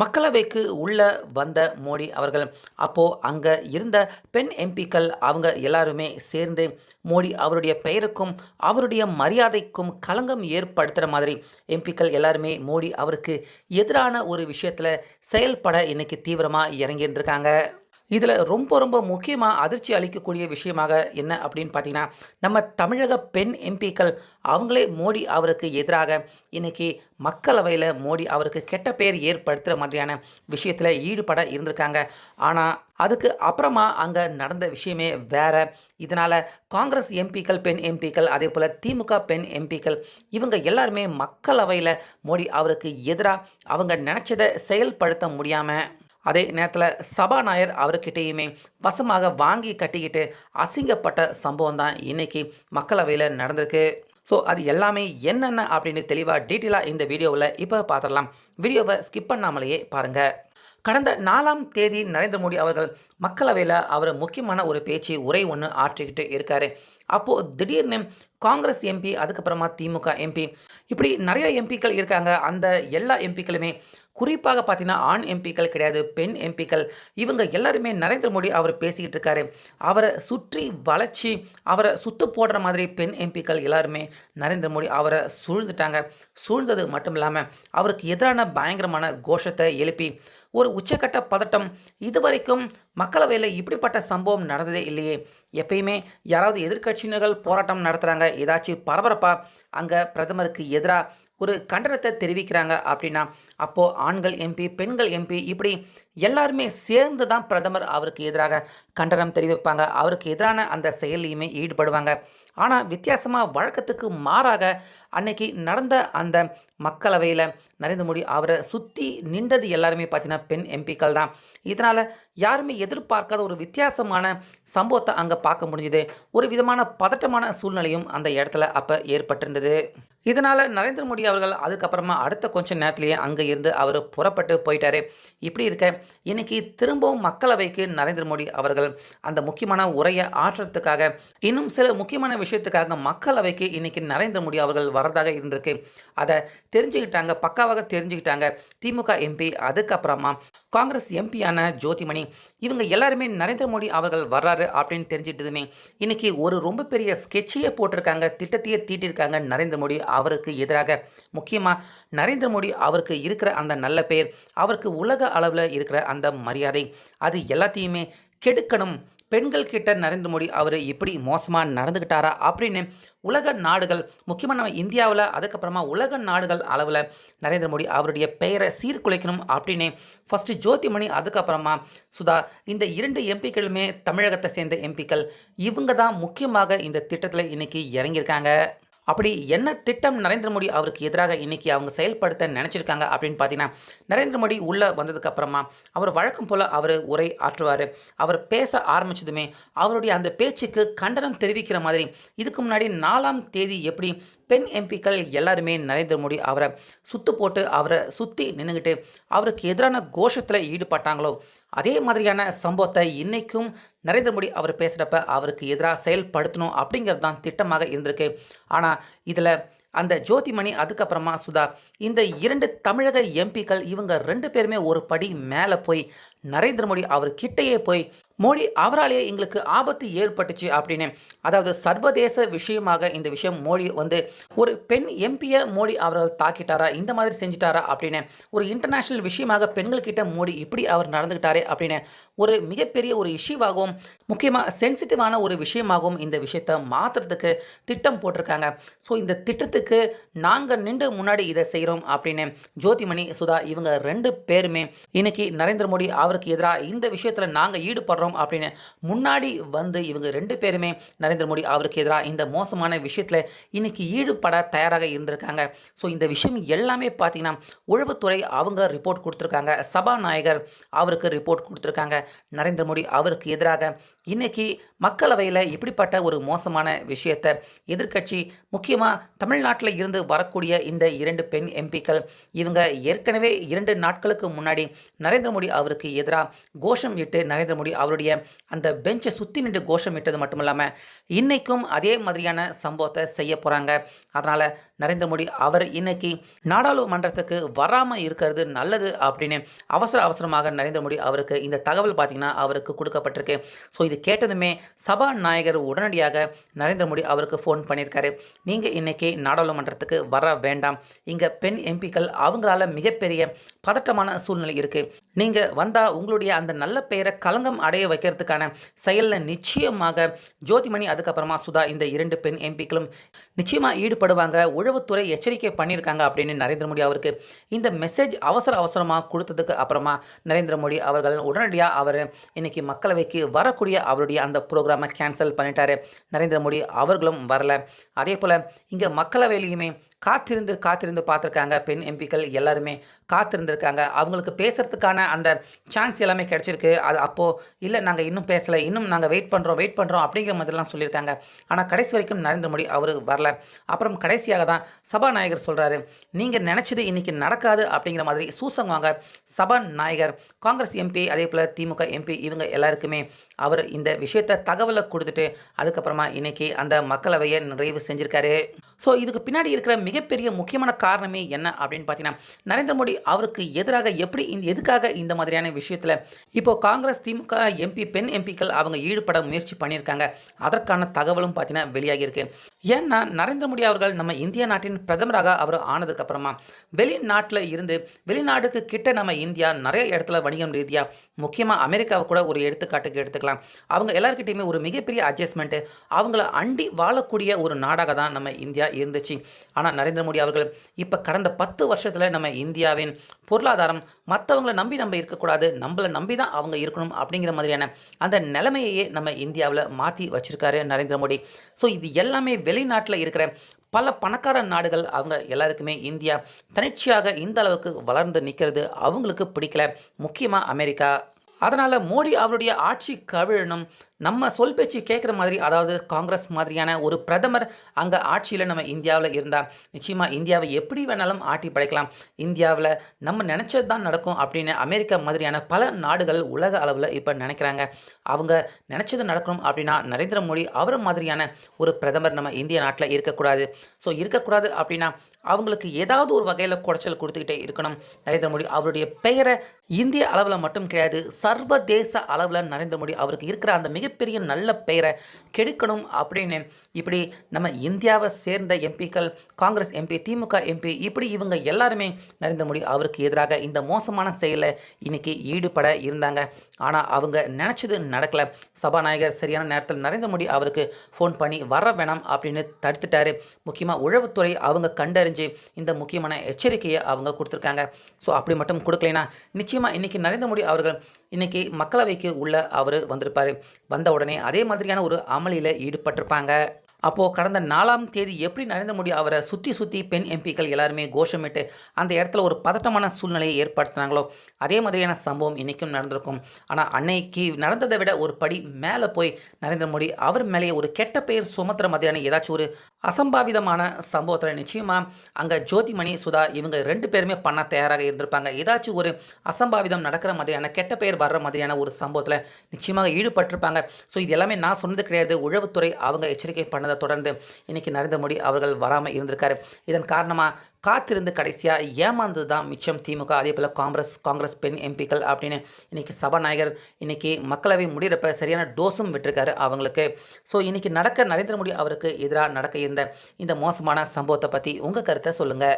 மக்களவைக்கு உள்ள வந்த மோடி அவர்கள் அப்போது அங்கே இருந்த பெண் எம்பிக்கள் அவங்க எல்லாருமே சேர்ந்து மோடி அவருடைய பெயருக்கும் அவருடைய மரியாதைக்கும் களங்கம் ஏற்படுத்துகிற மாதிரி எம்பிக்கள் எல்லாருமே மோடி அவருக்கு எதிரான ஒரு விஷயத்தில் செயல்பட இன்றைக்கி தீவிரமாக இறங்கியிருந்திருக்காங்க. இதில் ரொம்ப ரொம்ப முக்கியமாக அதிர்ச்சி அளிக்கக்கூடிய விஷயமாக என்ன அப்படின்னு பார்த்தீங்கன்னா நம்ம தமிழக பெண் எம்பிக்கள் அவங்களே மோடி அவருக்கு எதிராக இன்னைக்கு மக்களவையில் மோடி அவருக்கு கெட்ட பெயர் ஏற்படுத்துகிற மாதிரியான விஷயத்தில் ஈடுபட இருந்திருக்காங்க. ஆனால் அதுக்கு அப்புறமா அங்கே நடந்த விஷயமே வேறு. இதனால் காங்கிரஸ் எம்பிக்கள் பெண் எம்பிக்கள் அதே போல் திமுக பெண் எம்பிக்கள் இவங்க எல்லாருமே மக்களவையில் மோடி அவருக்கு எதிராக அவங்க நினச்சதை செயல்படுத்த முடியாமல் அதே நேரத்தில் சபாநாயகர் அவர்கிட்டேயுமே வசமாக வாங்கி கட்டிக்கிட்டு அசிங்கப்பட்ட சம்பவம் தான் இன்னைக்கு மக்களவையில் நடந்திருக்கு. ஸோ அது எல்லாமே என்னென்ன அப்படின்னு தெளிவாக டீட்டெயிலாக இந்த வீடியோவில் இப்போ பார்த்துடலாம் வீடியோவை ஸ்கிப் பண்ணாமலேயே பாருங்கள் கடந்த நாலாம் தேதி நரேந்திர மோடி அவர்கள் மக்களவையில் அவர் முக்கியமான ஒரு பேச்சு உரை ஒன்று ஆற்றிக்கிட்டு இருக்காரு. அப்போது திடீர்னு காங்கிரஸ் எம்பி அதுக்கப்புறமா திமுக எம்பி இப்படி நிறைய எம்பிக்கள் இருக்காங்க. அந்த எல்லா எம்பிக்களுமே குறிப்பாக பார்த்தீங்கன்னா ஆண் எம்பிக்கள் கிடையாது பெண் எம்பிக்கள். இவங்க எல்லாருமே நரேந்திர மோடி அவர் பேசிக்கிட்டு இருக்காரு. அவரை சுற்றி வளைச்சி அவரை சுத்து போடுற மாதிரி பெண் எம்பிக்கள் எல்லாருமே நரேந்திர மோடி அவரை சூழ்ந்துட்டாங்க. சூழ்ந்தது மட்டும் இல்லாமல் அவருக்கு எதிரான பயங்கரமான கோஷத்தை எழுப்பி ஒரு உச்சக்கட்ட பதட்டம். இதுவரைக்கும் மக்களவையில் இப்படிப்பட்ட சம்பவம் நடந்ததே இல்லையே. எப்பயுமே யாராவது எதிர்க்கட்சியினர்கள் போராட்டம் நடத்துகிறாங்க ஏதாச்சும் பரபரப்பாக அங்கே பிரதமருக்கு எதிராக ஒரு கண்டனத்தை தெரிவிக்கிறாங்க அப்படின்னா அப்போது ஆண்கள் எம்பி பெண்கள் எம்பி இப்படி எல்லாருமே சேர்ந்து தான் பிரதமர் அவருக்கு எதிராக கண்டனம் தெரிவிப்பாங்க. அவருக்கு எதிரான அந்த செயலையுமே ஈடுபடுவாங்க. ஆனால் வித்தியாசமாக வழக்கத்துக்கு மாறாக அன்னைக்கு நடந்த அந்த மக்களவையில் நரேந்திர மோடி அவரை சுற்றி நின்றது எல்லாருமே பார்த்தீங்கன்னா பெண் எம்பிக்கள் தான். இதனால் யாருமே எதிர்பார்க்காத ஒரு வித்தியாசமான சம்பவத்தை அங்கே பார்க்க முடிஞ்சுது. ஒரு விதமான பதட்டமான சூழ்நிலையும் அந்த இடத்துல அப்போ ஏற்பட்டிருந்தது. இதனால் நரேந்திர மோடி அவர்கள் அதுக்கப்புறமா அடுத்த கொஞ்சம் நேரத்திலேயே அங்கே இருந்து அவர் புறப்பட்டு போயிட்டாரு. இப்படி இருக்க இன்னைக்கு திரும்பவும் மக்களவைக்கு நரேந்திர மோடி அவர்கள் அந்த முக்கியமான உரையை ஆற்றுறதுக்காக இன்னும் சில முக்கியமான விஷயத்துக்காக மக்களவைக்கு இன்னைக்கு நரேந்திர மோடி அவர்கள் வர்றதாக இருந்திருக்கு. அதை தெரிஞ்சுக்கிட்டாங்க பக்காவாக தெரிஞ்சுக்கிட்டாங்க திமுக எம்பி அதுக்கப்புறமா காங்கிரஸ் எம்பியான ஜோதிமணி இவங்க எல்லாருமே நரேந்திர மோடி அவர்கள் வர்றாரு அப்படின்னு தெரிஞ்சிட்டதுமே இன்னைக்கு ஒரு ரொம்ப பெரிய ஸ்கெட்சியை போட்டிருக்காங்க திட்டத்தையே தீட்டியிருக்காங்க நரேந்திர மோடி அவருக்கு எதிராக. முக்கியமாக நரேந்திர மோடி அவருக்கு இருக்கிற அந்த நல்ல பெயர் அவருக்கு உலக அளவில் இருக்கிற அந்த மரியாதை அது எல்லாத்தையுமே கெடுக்கணும் பெண்கள் கிட்ட நரேந்திர மோடி அவர் இப்படி மோசமாக நடந்துக்கிட்டாரா அப்படின்னு உலக நாடுகள் முக்கியமாக நம்ம இந்தியாவில் அதுக்கப்புறமா உலக நாடுகள் அளவில் நரேந்திர மோடி அவருடைய பெயரை சீர்குலைக்கணும் அப்படின்னு ஃபஸ்ட்டு ஜோதிமணி அதுக்கப்புறமா சுதா இந்த இரண்டு எம்பிக்களுமே தமிழகத்தை சேர்ந்த எம்பிக்கள். இவங்க தான் முக்கியமாக இந்த திட்டத்தில் இன்றைக்கி இறங்கியிருக்காங்க. அப்படி என்ன திட்டம் நரேந்திர மோடி அவருக்கு எதிராக இன்றைக்கி அவங்க செயல்படுத்த நினச்சிருக்காங்க அப்படின்னு பார்த்தீங்கன்னா நரேந்திர மோடி உள்ளே வந்ததுக்கப்புறமா அவர் வழக்கம் போல் அவர் உரை ஆற்றுவார். அவர் பேச ஆரம்பிச்சதுமே அவருடைய அந்த பேச்சுக்கு கண்டனம் தெரிவிக்கிற மாதிரி இதுக்கு முன்னாடி நாலாம் தேதி எப்படி பெண் எம்பிக்கள் எல்லாருமே நரேந்திர மோடி அவரை சுத்து போட்டு அவரை சுற்றி நின்றுக்கிட்டு அவருக்கு எதிரான கோஷத்தில் ஈடுபட்டாங்களோ அதே மாதிரியான சம்பவத்தை இன்றைக்கும் நரேந்திர மோடி அவர் பேசுகிறப்ப அவருக்கு எதிராக செயல்படுத்தணும் அப்படிங்கிறது தான் திட்டமாக இருந்திருக்கு. ஆனால் இதில் அந்த ஜோதிமணி அதுக்கப்புறமா சுதா இந்த இரண்டு தமிழக எம்பிக்கள் இவங்க ரெண்டு பேருமே ஒரு படி மேலே போய் நரேந்திர மோடி அவர் கிட்டேயே போய் மோடி அவராலேயே எங்களுக்கு ஆபத்து ஏற்பட்டுச்சு அப்படின்னு. அதாவது சர்வதேச விஷயமாக இந்த விஷயம் மோடி வந்து ஒரு பெண் எம்பியை மோடி அவர்கள் தாக்கிட்டாரா இந்த மாதிரி செஞ்சிட்டாரா அப்படின்னு. ஒரு இன்டர்நேஷ்னல் விஷயமாக பெண்கள் கிட்ட மோடி இப்படி அவர் நடந்துக்கிட்டாரே அப்படின்னு. ஒரு மிகப்பெரிய ஒரு இஷ்யூவாகவும் முக்கியமாக சென்சிட்டிவான ஒரு விஷயமாகவும் இந்த விஷயத்தை மாற்றுறதுக்கு திட்டம் போட்டிருக்காங்க. ஸோ இந்த திட்டத்துக்கு நாங்கள் நின்று முன்னாடி இதை செய்கிறோம் அப்படின்னு ஜோதிமணி சுதா இவங்க ரெண்டு பேருமே இன்னைக்கு நரேந்திர மோடி அவருக்கு எதிராக இந்த விஷயத்தில் நாங்கள் ஈடுபடுறோம் அப்படின்னு முன்னாடி வந்து இவங்க ரெண்டு பேருமே நரேந்திர மோடி அவருக்கு எதிராக இந்த மோசமான விஷயத்தில் இன்னைக்கு ஈடுபட தயாராக இருந்திருக்காங்க. ஸோ இந்த விஷயம் எல்லாமே பார்த்தீங்கன்னா உளவுத்துறை அவங்க ரிப்போர்ட் கொடுத்துருக்காங்க. சபாநாயகர் அவருக்கு ரிப்போர்ட் கொடுத்துருக்காங்க. நரேந்திர மோடி அவருக்கு எதிராக இன்றைக்கி மக்களவையில் இப்படிப்பட்ட ஒரு மோசமான விஷயத்தை எதிர்க்கட்சி முக்கியமாக தமிழ்நாட்டில் இருந்து வரக்கூடிய இந்த இரண்டு பெண் எம்பிக்கள் இவங்க ஏற்கனவே இரண்டு நாட்களுக்கு முன்னாடி நரேந்திர மோடி அவருக்கு எதிராக கோஷம் இட்டு நரேந்திர மோடி அவருடைய அந்த பெஞ்சை சுற்றி நின்று கோஷம் இட்டது மட்டும் இல்லாமல் இன்றைக்கும் அதே மாதிரியான சம்பவத்தை செய்ய போகிறாங்க அதனால் நரேந்திர மோடி அவர் இன்னைக்கு நாடாளுமன்றத்துக்கு வராமல் இருக்கிறது நல்லது அப்படின்னு அவசர அவசரமாக நரேந்திர மோடி அவருக்கு இந்த தகவல் பார்த்தீங்கன்னா அவருக்கு கொடுக்கப்பட்டிருக்கு. ஸோ இது கேட்டதுமே சபாநாயகர் உடனடியாக நரேந்திர மோடி அவருக்கு ஃபோன் பண்ணியிருக்காரு. நீங்கள் இன்றைக்கி நாடாளுமன்றத்துக்கு வர வேண்டாம். இங்கே பெண் எம்பிக்கள் அவங்களால மிகப்பெரிய பதட்டமான சூழ்நிலை இருக்குது நீங்கள் வந்தால் உங்களுடைய அந்த நல்ல பெயரை களங்கம் அடைய வைக்கிறதுக்கான செயலில் நிச்சயமாக ஜோதிமணி அதுக்கப்புறமா சுதா இந்த இரண்டு பெண் எம்பிக்களும் நிச்சயமாக ஈடுபடுவாங்க. உழவுத்துறை எச்சரிக்கை பண்ணியிருக்காங்க அப்படின்னு நரேந்திர மோடி அவருக்கு இந்த மெசேஜ் அவசர அவசரமாக கொடுத்ததுக்கு அப்புறமா நரேந்திர மோடி அவர்கள் உடனடியாக அவர் இன்னைக்கு மக்களவைக்கு வரக்கூடிய அவருடைய அந்த ப்ரோக்ராமை கேன்சல் பண்ணிட்டாரு. நரேந்திர மோடி அவர்களும் வரல. அதே போல் இங்கே மக்களவையிலையுமே காத்திருந்து காத்திருந்து பார்த்துருக்காங்க பெண் எம்பிக்கள் எல்லாருமே காத்திருந்திருக்காங்க. அவங்களுக்கு பேசுகிறதுக்கான அந்த சான்ஸ் எல்லாமே கிடச்சிருக்கு. அது அப்போது இல்லை நாங்கள் இன்னும் பேசலை. இன்னும் நாங்கள் வெயிட் பண்ணுறோம் வெயிட் பண்ணுறோம் அப்படிங்கிற மாதிரிலாம் சொல்லியிருக்காங்க. ஆனால் கடைசி வரைக்கும் நரேந்திர மோடி அவர் வரல. அப்புறம் கடைசியாக தான் சபாநாயகர் சொல்கிறாரு நீங்கள் நினச்சது இன்றைக்கி நடக்காது. அப்படிங்கிற மாதிரி சூசங்குவாங்க சபாநாயகர். காங்கிரஸ் எம்பி அதே போல் திமுக எம்பி இவங்க எல்லாருக்குமே அவர் இந்த விஷயத்தை தகவலை கொடுத்துட்டு அதுக்கப்புறமா இன்னைக்கு அந்த மக்களவையை நிறைவு செஞ்சிருக்காரு. ஸோ இதுக்கு பின்னாடி இருக்கிற மிகப்பெரிய முக்கியமான காரணமே என்ன அப்படின்னு பார்த்தீங்கன்னா நரேந்திர மோடி அவருக்கு எதிராக எப்படி இந்த எதுக்காக இந்த மாதிரியான விஷயத்தில் இப்போ காங்கிரஸ் திமுக எம்பி பெண் எம்பிக்கள் அவங்க ஈடுபட முயற்சி பண்ணியிருக்காங்க. அதற்கான தகவலும் பார்த்தீங்கன்னா வெளியாகியிருக்கு. ஏன்னா நரேந்திர மோடி அவர்கள் நம்ம இந்திய நாட்டின் பிரதமராக அவர் ஆனதுக்கப்புறமா வெளிநாட்டில் இருந்து வெளிநாடுக்கு கிட்ட நம்ம இந்தியா நிறைய இடத்துல வணிகம் ரீதியாக முக்கியமாக அமெரிக்காவை கூட ஒரு எடுத்துக்காட்டுக்கு எடுத்துக்கலாம். அவங்க எல்லாருக்கிட்டையுமே ஒரு மிகப்பெரிய அட்ஜஸ்ட்மெண்ட்டு அவங்கள அண்டி வாழக்கூடிய ஒரு நாடாக தான் நம்ம இந்தியா இருந்துச்சு. ஆனால் நரேந்திர மோடி அவர்கள் இப்போ கடந்த பத்து வருஷத்தில் நம்ம இந்தியாவின் பொருளாதாரம் மற்றவங்கள நம்பி நம்ம இருக்கக்கூடாது நம்மளை நம்பி தான் அவங்க இருக்கணும் அப்படிங்கிற மாதிரியான அந்த நிலைமையையே நம்ம இந்தியாவில் மாற்றி வச்சிருக்காரு நரேந்திர மோடி. ஸோ இது எல்லாமே வெளிநாட்டில் இருக்கிற பல பணக்கார நாடுகள். அவங்க எல்லாருக்குமே இந்தியா தனிச்சையாக இந்த அளவுக்கு வளர்ந்து நிற்கிறது அவங்களுக்கு பிடிக்கல. முக்கியமாக அமெரிக்கா அதனால் மோடி அவருடைய ஆட்சி கவிழணும். நம்ம சொல் பேச்சு கேட்குற மாதிரி அதாவது காங்கிரஸ் மாதிரியான ஒரு பிரதமர் அங்கே ஆட்சியில் நம்ம இந்தியாவில் இருந்தால் நிச்சயமாக இந்தியாவை எப்படி வேணாலும் ஆட்டி படைக்கலாம். இந்தியாவில் நம்ம நினச்சது தான் நடக்கும் அப்படின்னு அமெரிக்கா மாதிரியான பல நாடுகள் உலக அளவில் இப்போ நினைக்கிறாங்க. அவங்க நினச்சது நடக்கணும் அப்படின்னா நரேந்திர மோடி அவர் மாதிரியான ஒரு பிரதமர் நம்ம இந்திய நாட்டில் இருக்கக்கூடாது. ஸோ இருக்கக்கூடாது அப்படின்னா அவங்களுக்கு ஏதாவது ஒரு வகையில் குடைச்சல் கொடுத்துக்கிட்டே இருக்கணும். நரேந்திர மோடி அவருடைய பெயரை இந்திய அளவில் மட்டும் கிடையாது சர்வதேச அளவில் நரேந்திர மோடி அவருக்கு இருக்கிற அந்த மிகப்பெரிய நல்ல பெயரை கெடுக்கணும் அப்படின்னு இப்படி நம்ம இந்தியாவை சேர்ந்த எம்பிக்கள் காங்கிரஸ் எம்பி திமுக எம்பி இப்படி இவங்க எல்லாருமே நரேந்திர மோடி அவருக்கு எதிராக இந்த மோசமான செயலில் இன்னைக்கு ஈடுபட இருந்தாங்க. ஆனால் அவங்க நினச்சது நடக்கலை. சபாநாயகர் சரியான நேரத்தில் நரேந்திர மோடி அவருக்கு ஃபோன் பண்ணி வர வேணாம் அப்படின்னு தடுத்துட்டாரு. முக்கியமாக உழவுத்துறை அவங்க கண்டறிஞ்சு இந்த முக்கியமான எச்சரிக்கையை அவங்க கொடுத்துருக்காங்க. ஸோ அப்படி மட்டும் கொடுக்கலைன்னா நிச்சயமாக இன்றைக்கி நரேந்திர மோடி அவர்கள் இன்றைக்கி மக்களவைக்கு உள்ள அவர் வந்திருப்பார். வந்த உடனே அதே மாதிரியான ஒரு அமளியில் ஈடுபட்டிருப்பாங்க. அப்போது கடந்த நாலாம் தேதி எப்படி நரேந்திர மோடி அவரை சுற்றி சுற்றி பெண் எம்பிக்கள் எல்லாருமே கோஷமிட்டு அந்த இடத்துல ஒரு பதட்டமான சூழ்நிலையை ஏற்படுத்தினாங்களோ அதே மாதிரியான சம்பவம் இன்றைக்கும் நடந்திருக்கும். ஆனால் அன்னைக்கு நடந்ததை விட ஒரு படி மேலே போய் நரேந்திர மோடி அவர் மேலேயே ஒரு கெட்ட பெயர் சுமத்துற மாதிரியான ஏதாச்சும் ஒரு அசம்பாவிதமான சம்பவத்தில் நிச்சயமாக அங்கே ஜோதிமணி சுதா இவங்க ரெண்டு பேருமே பண்ண தயாராக இருந்திருப்பாங்க. ஏதாச்சும் ஒரு அசம்பாவிதம் நடக்கிற மாதிரியான கெட்ட பெயர் வர்ற மாதிரியான ஒரு சம்பவத்தில் நிச்சயமாக ஈடுபட்டிருப்பாங்க. ஸோ இது எல்லாமே நான் சொன்னது கிடையாது. உழவுத்துறை அவங்க எச்சரிக்கை பண்ணதை தொடர்ந்து இன்னைக்கு நரேந்திர மோடி அவர்கள் வராமல் இருந்திருக்காரு. இதன் காரணமாக காத்திருந்து கடைசியாக ஏமாந்தது தான் மிச்சம் திமுக அதே போல் காங்கிரஸ் காங்கிரஸ் பெண் எம்பிக்கள் அப்படின்னு இன்றைக்கி சபாநாயகர் இன்றைக்கி மக்களவை முடிகிறப்ப சரியான டோஸும் விட்டுருக்காரு அவங்களுக்கு. ஸோ இன்றைக்கி நடக்க நரேந்திர மோடி அவருக்கு எதிராக நடக்க இருந்த இந்த மோசமான சம்பவத்தை பற்றி உங்கள் கருத்தை சொல்லுங்கள்